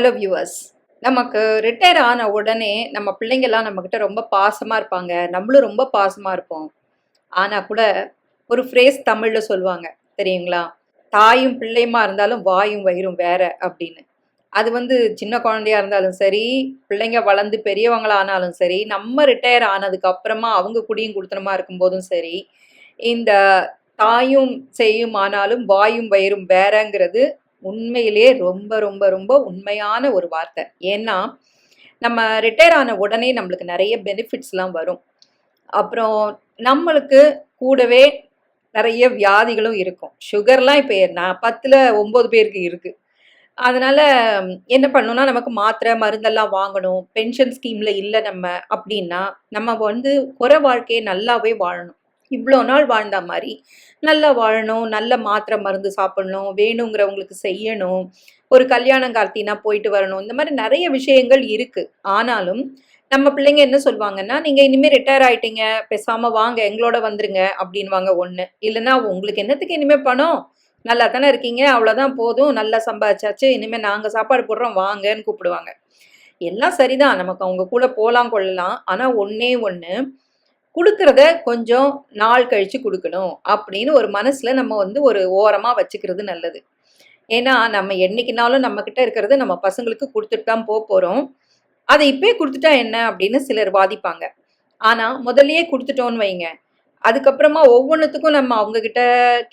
Hello viewers நமக்கு retire ஆன உடனே நம்ம பிள்ளைங்கள்லாம் நம்மக்கிட்ட ரொம்ப பாசமாக இருப்பாங்க. நம்மளும் ரொம்ப பாசமாக இருப்போம். ஆனால் கூட ஒரு ஃப்ரேஸ் தமிழில் சொல்லுவாங்க. தெரியுங்களா? தாயும் பிள்ளையுமா இருந்தாலும் வாயும் வயிறும் வேற அப்படின்னு. அது வந்து சின்ன குழந்தையா இருந்தாலும் சரி பிள்ளைங்க வளர்ந்து பெரியவங்களானாலும் சரி நம்ம ரிட்டையர் ஆனதுக்கு அப்புறமா அவங்க குடியும் கொடுத்தனமா இருக்கும்போதும் சரி இந்த தாயும் செய்யும் ஆனாலும் வாயும் வயிறும் வேறங்கிறது உண்மையிலேயே ரொம்ப ரொம்ப ரொம்ப உண்மையான ஒரு வார்த்தை. ஏன்னா நம்ம ரிட்டையர் ஆன உடனே நம்மளுக்கு நிறைய பெனிஃபிட்ஸ்லாம் வரும். அப்புறம் நம்மளுக்கு கூடவே நிறைய வியாதிகளும் இருக்கும். சுகர்லாம் இப்போ நான் பத்தில் ஒம்பது பேருக்கு இருக்குது அதனால் என்ன பண்ணணும்னா நமக்கு மாத்திரை மருந்தெல்லாம் வாங்கணும். பென்ஷன் ஸ்கீமில் இல்லை நம்ம அப்படின்னா நம்ம வந்து குறை வாழ்க்கையை நல்லாவே வாழணும். இவ்வளோ நாள் வாழ்ந்த மாதிரி. நல்லா வாழணும் நல்ல மாத்திரை மருந்து சாப்பிடணும் வேணுங்கிறவங்களுக்கு செய்யணும். ஒரு கல்யாணம் கார்த்தினா போயிட்டு வரணும். இந்த மாதிரி நிறைய விஷயங்கள் இருக்கு. ஆனாலும் நம்ம பிள்ளைங்க என்ன சொல்லுவாங்கன்னா நீங்க இனிமே ரிட்டையர் ஆயிட்டீங்க பேசாம வாங்க எங்களோட வந்துருங்க அப்படின்வாங்க ஒண்ணு. இல்லைன்னா உங்களுக்கு என்னத்துக்கு இனிமே பணம்? நல்லா தானே இருக்கீங்க அவ்வளோதான் போதும் நல்லா சம்பாதிச்சாச்சு இனிமே நாங்க சாப்பாடு போடுறோம் வாங்கன்னு கூப்பிடுவாங்க. எல்லாம் சரிதான். நமக்கு அவங்க கூட போகலாம் கொள்ளலாம். ஆனா ஒண்ணே ஒண்ணு கொடுக்கறத கொஞ்சம் நாள் கழிச்சு கொடுக்கணும் அப்படின்னு ஒரு மனசுல நம்ம வந்து ஒரு ஓரமா வச்சுக்கிறது நல்லது. ஏன்னா நம்ம என்னைக்குனாலும் நம்ம கிட்ட இருக்கிறது நம்ம பசங்களுக்கு கொடுத்துட்டு தான் போக போறோம். அதை இப்பயே கொடுத்துட்டா என்ன அப்படின்னு சிலர் வாதிப்பாங்க. ஆனா முதல்லயே கொடுத்துட்டோன்னு வைங்க. அதுக்கப்புறமா ஒவ்வொன்றுத்துக்கும் நம்ம அவங்க கிட்ட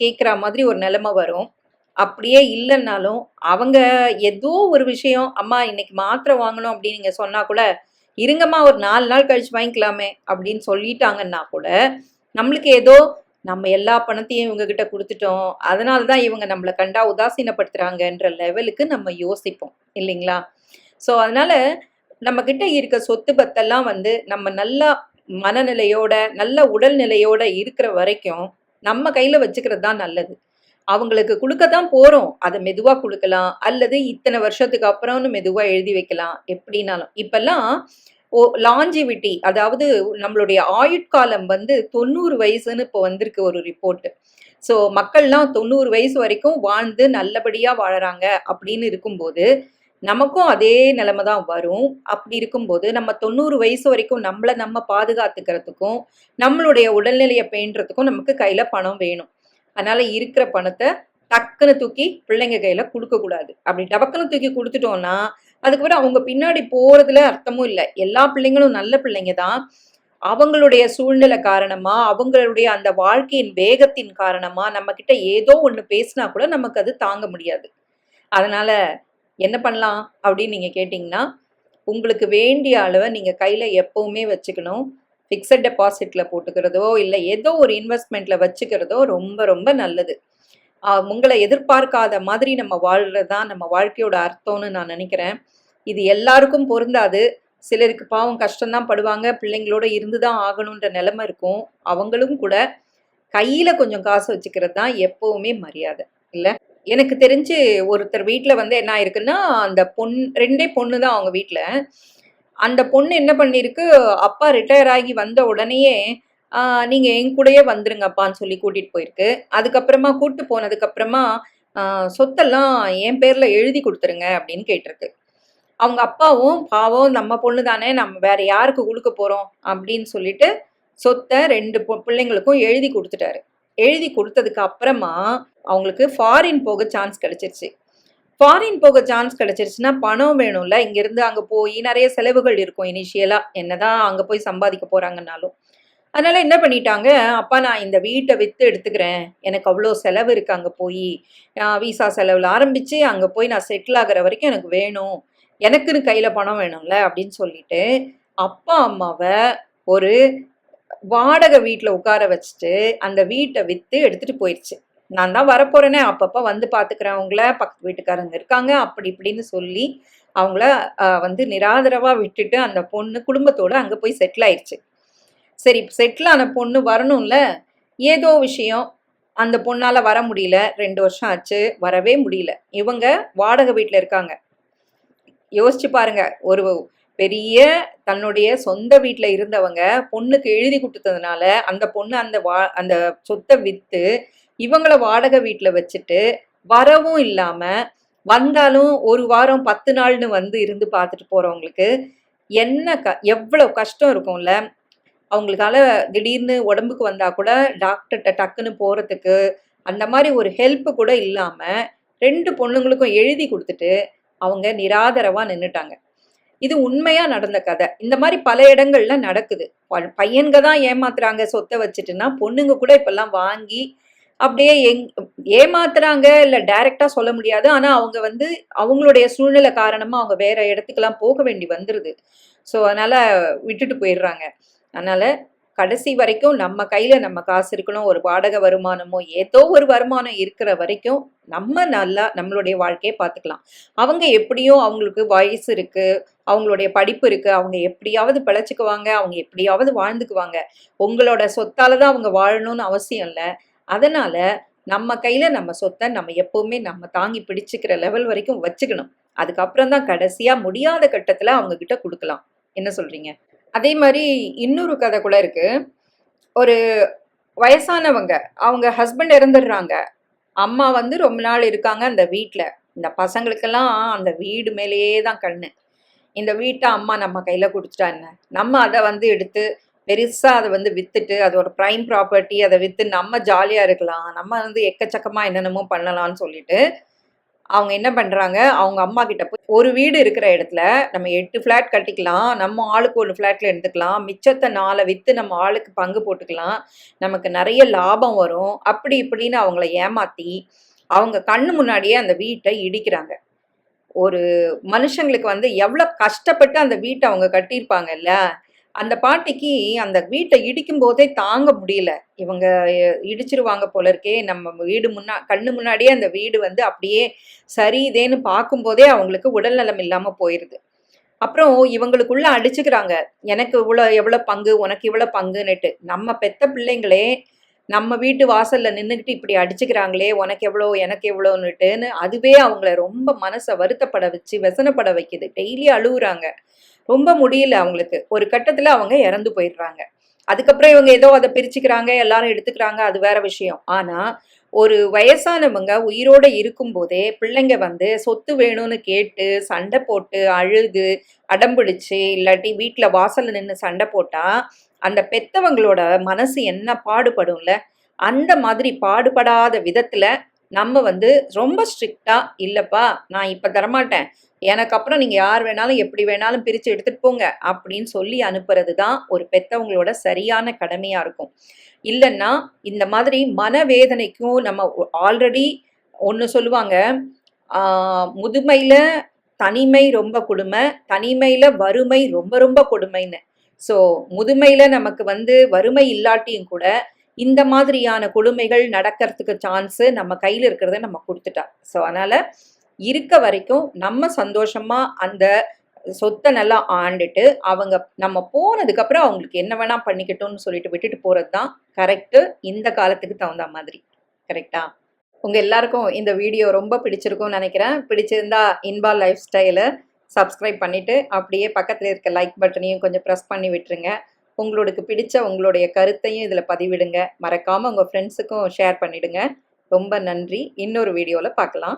கேட்குற மாதிரி ஒரு நிலைமை வரும். அப்படியே இல்லைன்னாலும் அவங்க ஏதோ ஒரு விஷயம் அம்மா இன்னைக்கு மாத்திரை வாங்கணும் அப்படின்னு நீங்க சொன்னா கூட இருங்கம்மா ஒரு நாலு நாள் கழிச்சு வாங்கிக்கலாமே அப்படின்னு சொல்லிட்டாங்கன்னா கூட நம்மளுக்கு ஏதோ நம்ம எல்லா பணத்தையும் இவங்க கிட்ட கொடுத்துட்டோம். அதனால தான் இவங்க நம்மளை கண்டா உதாசீனப்படுத்துறாங்கன்ற லெவலுக்கு நம்ம யோசிப்போம். இல்லைங்களா? ஸோ அதனால நம்ம கிட்ட இருக்க சொத்து பத்தெல்லாம் வந்து நம்ம நல்லா மனநிலையோட நல்ல உடல்நிலையோட இருக்கிற வரைக்கும் நம்ம கையில் வச்சுக்கிறது தான் நல்லது. அவங்களுக்கு கொடுக்க தான் போறோம். அதை மெதுவா கொடுக்கலாம். அல்லது இத்தனை வருஷத்துக்கு அப்புறம்னு மெதுவா எழுதி வைக்கலாம். எப்படின்னாலும். இப்பெல்லாம் ஓ லாஞ்சிவிட்டி அதாவது நம்மளுடைய ஆயுட்காலம் வந்து தொண்ணூறு வயசுன்னு இப்போ வந்திருக்கு ஒரு ரிப்போர்ட் ஸோ மக்கள்லாம் தொண்ணூறு வயசு வரைக்கும் வாழ்ந்து நல்லபடியாக வாழறாங்க அப்படின்னு இருக்கும்போது நமக்கும் அதே நிலைமை தான் வரும். அப்படி இருக்கும்போது நம்ம தொண்ணூறு வயசு வரைக்கும் நம்மளை நம்ம பாதுகாத்துக்கிறதுக்கும் நம்மளுடைய உடல்நிலையை பேணுறதுக்கும் நமக்கு கையில் பணம் வேணும். அதனால இருக்கிற பணத்தை டக்குன்னு தூக்கி பிள்ளைங்க கையில கொடுக்க கூடாது. அப்படி டபக்குன்னு தூக்கி கொடுத்துட்டோம்னா அதுக்கப்புறம் அவங்க பின்னாடி போறதுல அர்த்தமும் இல்லை. எல்லா பிள்ளைங்களும் நல்ல பிள்ளைங்க தான். அவங்களுடைய சூழ்நிலை காரணமா அவங்களுடைய அந்த வாழ்க்கையின் வேகத்தின் காரணமா நம்ம கிட்ட ஏதோ ஒண்ணு பேசினா கூட நமக்கு அது தாங்க முடியாது. அதனால என்ன பண்ணலாம் அப்படின்னு நீங்க கேட்டிங்கன்னா உங்களுக்கு வேண்டிய அளவை நீங்க கையில எப்பவுமே வச்சுக்கணும். ஃபிக்ஸட் டெபாசிட்ல போட்டுக்கிறதோ இல்லை ஏதோ ஒரு இன்வெஸ்ட்மெண்ட்ல வச்சுக்கிறதோ ரொம்ப ரொம்ப நல்லது. உங்களை எதிர்பார்க்காத மாதிரி நம்ம வாழ்கிறது தான் நம்ம வாழ்க்கையோட அர்த்தம்னு நான் நினைக்கிறேன். இது எல்லாருக்கும் பொருந்தாது. சிலருக்கு பாவம் கஷ்டம்தான் படுவாங்க. பிள்ளைங்களோட இருந்து தான் ஆகணுன்ற நிலைமை இருக்கும். அவங்களும் கூட கையில் கொஞ்சம் காசு வச்சுக்கிறது தான் எப்பவுமே மரியாதை. இல்லை? எனக்கு தெரிஞ்சு ஒருத்தர் வீட்டில் வந்து என்ன ஆயிருக்குன்னா அந்த பொன் ரெண்டே பொண்ணு தான் அவங்க வீட்டில் அந்த பொண்ணு என்ன பண்ணியிருக்கு அப்பா ரிட்டையர் ஆகி வந்த உடனேயே நீங்கள் என் கூடயே வந்துருங்கப்பான்னு சொல்லி கூட்டிகிட்டு போயிருக்கு. அதுக்கப்புறமா கூட்டு போனதுக்கப்புறமா சொத்தெல்லாம் என் பேரில் எழுதி கொடுத்துருங்க அப்படின்னு கேட்டிருக்கு. அவங்க அப்பாவும் பாவம் நம்ம பொண்ணு தானே நம்ம வேற யாருக்கு கொடுக்க போகிறோம் அப்படின்னு சொல்லிட்டு சொத்தை ரெண்டு பொ- பிள்ளைங்களுக்கும் எழுதி கொடுத்துட்டாரு. எழுதி கொடுத்ததுக்கு அப்புறமா அவங்களுக்கு ஃபாரின் போக சான்ஸ் கிடைச்சிருச்சு. ஃபாரின் போக சான்ஸ் கிடைச்சிருச்சுன்னா பணம் வேணும்ல. இங்கேருந்து அங்கே போய் நிறைய செலவுகள் இருக்கும் இனிஷியலாக என்னதான் அங்கே போய் சம்பாதிக்க போகிறாங்கனாலும் அதனால் என்ன பண்ணிட்டாங்க? அப்பா நான் இந்த வீட்டை விற்று எடுத்துக்கிறேன். எனக்கு அவ்வளோ செலவு இருக்குது அங்கே போய். விசா செலவில் ஆரம்பித்து அங்கே போய் நான் செட்டில் ஆகிற வரைக்கும் எனக்கு வேணும். எனக்குன்னு கையில் பணம் வேணும்ல அப்படின்னு சொல்லிட்டு அப்பா அம்மாவை ஒரு வாடகை வீட்டில் உட்கார வச்சுட்டு அந்த வீட்டை விற்று எடுத்துகிட்டு போயிடுச்சு நான் தான் வரப்போறேனே அப்பப்போ வந்து பார்த்துக்கிறேன் அவங்கள பக்கத்து வீட்டுக்காரங்க இருக்காங்க அப்படி இப்படின்னு சொல்லி அவங்கள வந்து நிராதரவா விட்டுட்டு அந்த பொண்ணு குடும்பத்தோட அங்கே போய் செட்டில் ஆயிடுச்சு சரி செட்டில் ஆன பொண்ணு வரணும்ல ஏதோ விஷயம் அந்த பொண்ணால் வர முடியல ரெண்டு வருஷம் ஆச்சு வரவே முடியல. இவங்க வாடகை வீட்டில் இருக்காங்க. யோசிச்சு பாருங்க ஒரு பெரிய தன்னுடைய சொந்த வீட்டில் இருந்தவங்க பொண்ணுக்கு எழுதி கொடுத்ததுனால அந்த பொண்ணு அந்த வா அந்த சொத்தை விற்று இவங்கள வாடகை வீட்டில் வச்சுட்டு வரவும் இல்லாமல் வந்தாலும் ஒரு வாரம் பத்து நாள்னு வந்து இருந்து பார்த்துட்டு போகிறவங்களுக்கு என்ன க எவ்வளோ கஷ்டம் இருக்கும்ல? அவங்களுக்கால திடீர்னு உடம்புக்கு வந்தால் கூட டாக்டர்கிட்ட டக்குன்னு போகிறதுக்கு அந்த மாதிரி ஒரு ஹெல்ப்பு கூட இல்லாமல் ரெண்டு பொண்ணுங்களுக்கும் எழுதி கொடுத்துட்டு அவங்க நிராதரவாக நின்றுட்டாங்க இது உண்மையாக நடந்த கதை. இந்த மாதிரி பல இடங்கள்ல நடக்குது. ப- பையன்க தான் ஏமாத்துறாங்க சொத்தை வச்சுட்டுன்னா பொண்ணுங்க கூட இப்பெல்லாம் வாங்கி அப்படியே எங் ஏமாத்துறாங்க இல்லை டைரக்டாக சொல்ல முடியாது. ஆனால் அவங்க வந்து அவங்களுடைய சூழ்நிலை காரணமாக அவங்க வேற இடத்துக்கெல்லாம் போக வேண்டி வந்துடுது ஸோ அதனால் விட்டுட்டு போயிடுறாங்க. அதனால் கடைசி வரைக்கும் நம்ம கையில் நம்ம காசு இருக்கணும். ஒரு வாடகை வருமானமோ ஏதோ ஒரு வருமானம் இருக்கிற வரைக்கும் நம்ம நல்லா நம்மளுடைய வாழ்க்கையை பார்த்துக்கலாம். அவங்க எப்படியும் அவங்களுக்கு வயசு இருக்குது அவங்களுடைய படிப்பு இருக்குது அவங்க எப்படியாவது பிழைச்சுக்குவாங்க அவங்க எப்படியாவது வாழ்ந்துக்குவாங்க. உங்களோட சொத்தால் தான் அவங்க வாழணும்னு அவசியம் இல்லை. அதனால நம்ம கையில நம்ம சொத்தை நம்ம எப்பவுமே நம்ம தாங்கி பிடிச்சிக்கிற லெவல் வரைக்கும் வச்சுக்கணும். அதுக்கப்புறம் தான் கடைசியா முடியாத கட்டத்துல அவங்க கிட்ட கொடுக்கலாம். என்ன சொல்றீங்க? அதே மாதிரி இன்னொரு கதை கூட இருக்கு. ஒரு வயசானவங்க அவங்க ஹஸ்பண்ட் இறந்துடுறாங்க. அம்மா வந்து ரொம்ப நாள் இருக்காங்க அந்த வீட்டில் இந்த பசங்களுக்கெல்லாம் அந்த வீடு மேலேயே தான் கண்ணு. இந்த வீட்டை அம்மா நம்ம கையில் கொடுத்துட்டா என்ன? நம்ம அதை வந்து எடுத்து பெருசாக அதை வந்து விற்றுட்டு அது ஒரு ப்ரைம் ப்ராப்பர்ட்டி அதை விற்று நம்ம ஜாலியாக இருக்கலாம். நம்ம வந்து எக்கச்சக்கமாக என்னென்னமோ பண்ணலாம்னு சொல்லிட்டு அவங்க என்ன பண்ணுறாங்க அவங்க அம்மா கிட்ட போய் ஒரு வீடு இருக்கிற இடத்துல நம்ம எட்டு ஃப்ளாட் கட்டிக்கலாம். நம்ம ஆளுக்கு ஒரு ஃப்ளாட்டில் எடுத்துக்கலாம். மிச்சத்தை நாளை விற்று நம்ம ஆளுக்கு பங்கு போட்டுக்கலாம். நமக்கு நிறைய லாபம் வரும். அப்படி இப்படின்னு அவங்கள ஏமாற்றி அவங்க கண்ணு முன்னாடியே அந்த வீட்டை இடிக்கிறாங்க. ஒரு மனுஷங்களுக்கு வந்து எவ்வளோ கஷ்டப்பட்டு அந்த வீட்டை அவங்க கட்டியிருப்பாங்கல்ல அந்த பாட்டிக்கு அந்த வீட்டை இடிக்கும் போதே தாங்க முடியல. இவங்க இடிச்சிருவாங்க போல இருக்கே. நம்ம வீடு முன்னா கண்ணு முன்னாடியே அந்த வீடு வந்து அப்படியே சரி இதேன்னு பார்க்கும்போதே அவங்களுக்கு உடல் நலம் இல்லாம போயிருது. அப்புறம் இவங்களுக்குள்ள அடிச்சுக்கிறாங்க. எனக்கு இவ்வளோ எவ்வளோ பங்கு உனக்கு இவ்வளோ பங்குன்னுட்டு. நம்ம பெத்த பிள்ளைங்களே நம்ம வீட்டு வாசல்ல நின்றுக்கிட்டு இப்படி அடிச்சுக்கிறாங்களே உனக்கு எவ்வளோ எனக்கு எவ்வளோன்னுட்டுன்னு அதுவே அவங்கள ரொம்ப மனசை வருத்தப்பட வச்சு வெசனப்பட வைக்குது. டெய்லி அழுகுறாங்க ரொம்ப முடியல அவங்களுக்கு. ஒரு கட்டத்துல அவங்க இறந்து போயிடுறாங்க. அதுக்கப்புறம் இவங்க ஏதோ அதை பிரிச்சுக்கிறாங்க எல்லாரும் எடுத்துக்கிறாங்க அது வேற விஷயம். ஆனா ஒரு வயசானவங்க உயிரோட இருக்கும்போதே பிள்ளைங்க வந்து சொத்து வேணும்னு கேட்டு சண்டை போட்டு அழுது அடம்பிடிச்சு இல்லாட்டி வீட்டில் வாசல்ல நின்று சண்டை போட்டா அந்த பெத்தவங்களோட மனசு என்ன பாடுபடும்ல? அந்த மாதிரி பாடுபடாத விதத்துல நம்ம வந்து ரொம்ப ஸ்ட்ரிக்டா இல்லப்பா நான் இப்ப தரமாட்டேன். எனக்கு அப்புறம் நீங்க யார் வேணாலும் எப்படி வேணாலும் பிரிச்சு எடுத்துட்டு போங்க. அப்படின்னு சொல்லி அனுப்புறது தான் ஒரு பெத்தவங்களோட சரியான கடமையா இருக்கும். இல்லைன்னா இந்த மாதிரி மனவேதனைக்கும் நம்ம ஆல்ரெடி ஒன்று சொல்லுவாங்க முதுமையில் தனிமை ரொம்ப கொடுமை தனிமையில் வறுமை ரொம்ப ரொம்ப கொடுமைன்னு. ஸோ முதுமையில் நமக்கு வந்து வறுமை இல்லாட்டியும் கூட இந்த மாதிரியான கொடுமைகள் நடக்கிறதுக்கு சான்ஸு நம்ம கையில் இருக்கிறத நம்ம கொடுத்துட்டா. ஸோ அதனால் இருக்க வரைக்கும் நம்ம சந்தோஷமாக அந்த சொத்தை நல்லா ஆண்டுட்டு அவங்க நம்ம போனதுக்கப்புறம் அவங்களுக்கு என்ன வேணால் பண்ணிக்கட்டும்னு சொல்லிட்டு விட்டுட்டு போகிறது தான் கரெக்டு இந்த காலத்துக்கு தகுந்த மாதிரி. கரெக்டா உங்கள் எல்லாருக்கும் இந்த வீடியோ ரொம்ப பிடிச்சிருக்கும்னு நினைக்கிறேன். பிடிச்சிருந்தா இன்பா லைஃப் ஸ்டைலை சப்ஸ்கிரைப் பண்ணிவிட்டு அப்படியே பக்கத்தில் இருக்க லைக் பட்டனையும் கொஞ்சம் ப்ரெஸ் பண்ணி விட்டுருங்க. உங்களுக்கு பிடிச்ச உங்களுடைய கருத்தையும் இதில் பதிவிடுங்க. மறக்காம உங்க ஃப்ரெண்ட்ஸுக்கும் ஷேர் பண்ணிடுங்க. ரொம்ப நன்றி. இன்னொரு வீடியோவில் பார்க்கலாம்